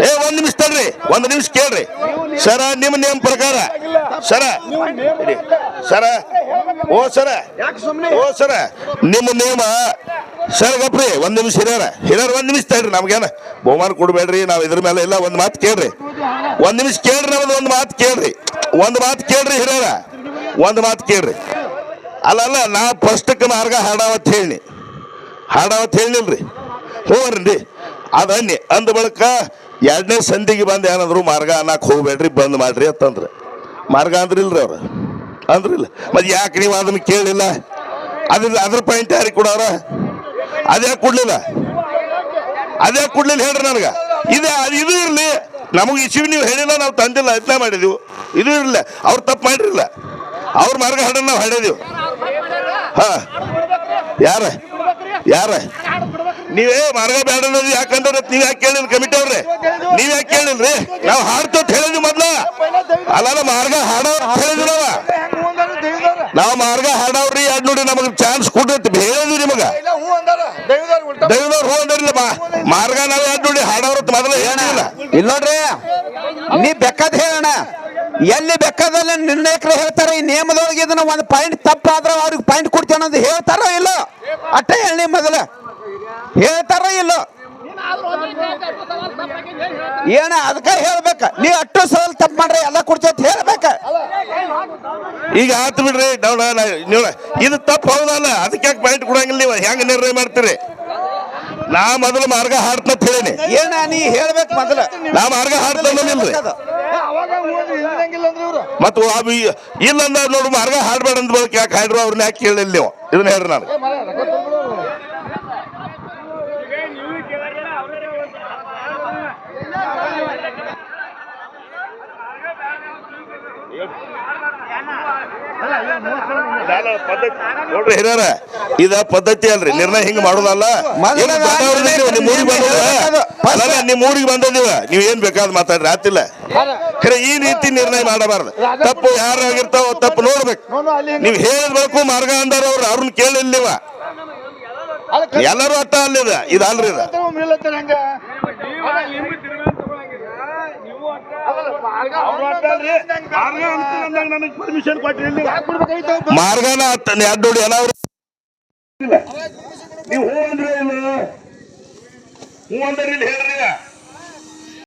ಏ ಒಂದ್ ನಿಮಿಷ ತಡ್ರಿ. ಒಂದ್ ನಿಮಿಷ ಕೇಳ್ರಿ. ಸರ ನಿಮ್ಮ ನಿಯಮ ಪ್ರಕಾರ. ಸರ. ಸರ. ಓ ಸರ. ಓ ಸರ. ನಿಮ್ಮ ನಿಯಮ ಸರ್ ಗಪ್ರಿ ಒಂದ್ ನಿಮಿಷ ಹಿರಿಯರ. ಹಿರಿಯರ್ ಒಂದ್ ನಿಮಿಷ ತಡ್ರಿ, ನಮ್ಗೇನ ಬಹುಮಾನ ಕೊಡ್ಬೇಡ್ರಿ, ನಾವ್ ಇದ್ರ ಮೇಲೆ ಇಲ್ಲ ಒಂದ್ ಮಾತು ಕೇಳ್ರಿ. ಒಂದ್ ನಿಮಿಷ ಕೇಳ್ರಿ, ನಮ್ದು ಒಂದ್ ಮಾತು ಕೇಳ್ರಿ. ಒಂದ್ ಮಾತು ಕೇಳ್ರಿ ಹಿರಿಯರ. ಒಂದ್ ಮಾತು ಕೇಳ್ರಿ. ಅಲ್ಲ ಅಲ್ಲ, ನಾ ಫಸ್ಟಕ್ಕೆ ಮಾರ್ಗ ಹಾಡಾವತ್ ಹೇಳಿ ಹಾಡಾವತ್ ಹೇಳಿಲ್ರಿ ಹೋಗ್ರಿ ಅದನ್ನಿ ಅದು ಬಳಿಕ ಎರಡನೇ ಸಂಧಿಗೆ ಬಂದು ಏನಂದ್ರು ಮಾರ್ಗ ಅನ್ನಕ್ಕೆ ಹೋಗ್ಬೇಡ್ರಿ, ಬಂದ್ ಮಾಡ್ರಿ ಅಂತಂದ್ರೆ. ಮಾರ್ಗ ಅಂದ್ರಿಲ್ರಿ ಅವ್ರು. ಅಂದ್ರಿಲ್ಲ. ಮತ್ತೆ ಯಾಕೆ ನೀವು ಅದನ್ನ ಕೇಳಿಲ್ಲ? ಅದ್ರ ಅದ್ರ ಪಾಯಿಂಟ್ ಯಾರಿಗೆ ಕೊಡೋರ ಅದೇ ಕೊಡ್ಲಿಲ್ಲ. ಅದೇ ಕೊಡ್ಲಿಲ್ಲ ಹೇಳ್ರಿ ನನಗೆ. ಇದು ಇದು ಇರಲಿ. ನಮಗೆ ಇಶ್ಯೂ ನೀವು ಹೇಳಿಲ್ಲ, ನಾವು ತಂದಿಲ್ಲ, ಯತ್ನ ಮಾಡಿದೀವಿ. ಇದು ಇರಲಿಲ್ಲ ಅವ್ರು ತಪ್ಪು ಮಾಡಿರಲಿಲ್ಲ. ಅವ್ರ ಮಾರ್ಗ ಹಾಡ ನಾವು ಹಾಡಿದೀವಿ. ಹಾ. ಯಾರ? ಯಾರ? ನೀವೇ ಮಾರ್ಗ ಬೇಡ ಯಾಕಂದ್ರೆ ನೀವ್ ಯಾಕೆ ಕೇಳಿಲ್ಲ ಕಮಿಟಿ ಅವ್ರೆ? ನೀವ್ ಯಾಕೆ ಕೇಳಿಲ್ರಿ ನಾವು ಹಾಡ್ತೇವೆ ಹೇಳಿದ್ವಿ ಮೊದ್ಲ. ಅಲ್ಲ ಮಾರ್ಗ ಹಾಡೋ ಹೇಳಿದ್ವಿ ನಾವ ಮಾರ್ಗ ಹಾಡವ್ರಿ ಎರಡ್ ನೋಡಿ ನಮಗ್ ಚಾನ್ಸ್ ಕೊಡ್ರಿ ಹೇಳಿದ್ವಿ ನಿಮಗ. ದೈವದವ್ರು ಹೂ ಅಂದ್ರಿಲ್ಲ. ಮಾರ್ಗ ನಾವ್ ಎರಡ್ ನೋಡಿ ಹಾಡವ್ರ ಮೊದಲ ಹೇಳಿಲ್ಲ ಇಲ್ಲ. ನೋಡ್ರಿ ನೀ ಬೆಕ್ಕದ್ ಹೇಳೋಣ ಎಲ್ಲಿ ಬೇಕಾದಲ್ಲಿ ನಿರ್ಣಾಯಕರು ಹೇಳ್ತಾರೆ ಈ ನಿಯಮದೊಳಗೆ ಇದನ್ನ ಒಂದು ಪಾಯಿಂಟ್ ತಪ್ಪಾದ್ರೆ ಅವ್ರಿಗೆ ಪಾಯಿಂಟ್ ಕೊಡ್ತೇನೆ ಅಂತ ಹೇಳ್ತಾರೋ ಇಲ್ಲ? ಅಟ್ಟ ಹೇಳಿ ಮೊದಲ. ಹೇಳ್ತಾರೋ ಇಲ್ಲ? ಏನ ಅದಕ್ಕೆ ಹೇಳ್ಬೇಕ? ನೀ ಅಟ್ಟು ಸಲ ತಪ್ಪು ಮಾಡ್ರಿ ಎಲ್ಲ ಕೊಡ್ತೇವೆ ಅಂತ ಹೇಳ್ಬೇಕ? ಈಗ ಆತು ಬಿಡ್ರಿ ಡೌನ್ ನೀವು ಇದು ತಪ್ಪು ಹೌದಲ್ಲ? ಅದಕ್ಕೆ ಯಾಕೆ ಪಾಯಿಂಟ್ ಕೊಡಂಗಿಲ್ಲ ನೀವು? ಹೆಂಗ್ ನಿರ್ಣಯ ಮಾಡ್ತೀರಿ? ನಾ ಮೊದಲು ಮಾರ್ಗ ಹಾಡ್ತಂತ ಹೇಳೀನಿ. ಏನ ನೀ ಹೇಳ್ಬೇಕು ಮೊದಲ. ನಾ ಮಾರ್ಗ ಹಾಡ್ತಂದಿಲ್ರಿ ಮತ್ತು ಅವು ಇಲ್ಲ ನೋಡು ಮಾರ್ಗ ಹಾಡ್ಬೇಡ ಅಂತ ಬಳಕ ಯಾಕೆ ಹಾಡ್ರು? ಅವ್ರನ್ನ ಯಾಕೆ ಕೇಳಿಲ್ಲ ನೀವು? ಇದನ್ನ ಹೇಳ್ರಿ ನಾನು. ನೋಡ್ರಿ ಹಿರಿಯರ ಇದ ಪದ್ಧತಿ ಅಲ್ರಿ ನಿರ್ಣಯ ಹಿಂಗ್ ಮಾಡೋದಲ್ಲ? ನಿಮ್ ಊರಿಗೆ ಬಂದದ ಅಲ್ಲ ನಿಮ್ ಊರಿಗೆ ಬಂದದಿವ ನೀವ್ ಏನ್ ಬೇಕಾದ್ ಮಾತಾಡ್ರಿ ಆತಿಲ್ಲ. ಖರೆ ಈ ರೀತಿ ನಿರ್ಣಯ ಮಾಡಬಾರ್ದು. ತಪ್ಪು ಯಾರು ಆಗಿರ್ತಾವ ತಪ್ಪು ನೋಡ್ಬೇಕು. ನೀವ್ ಹೇಳ್ಬೇಕು ಮಾರ್ಗ ಅಂದಾರ ಅವ್ರು ಅವ್ರನ್ನ ಕೇಳಿಲ್ಲ ನೀವ. ಎಲ್ಲರೂ ಅಟ್ಟ ಅಲ್ಲಿದ ಇದಲ್ರಿ ಇದು. ಮಾರ್ಗನ ಅಡ್ಡೋಡಿ ನೀವು ಹೂ ಅಂದ್ರೆ ಇಲ್ಲ ಹೂ ಅಂದ್ರೆ ಇಲ್ಲಿ ಹೇಳ್ರಿ.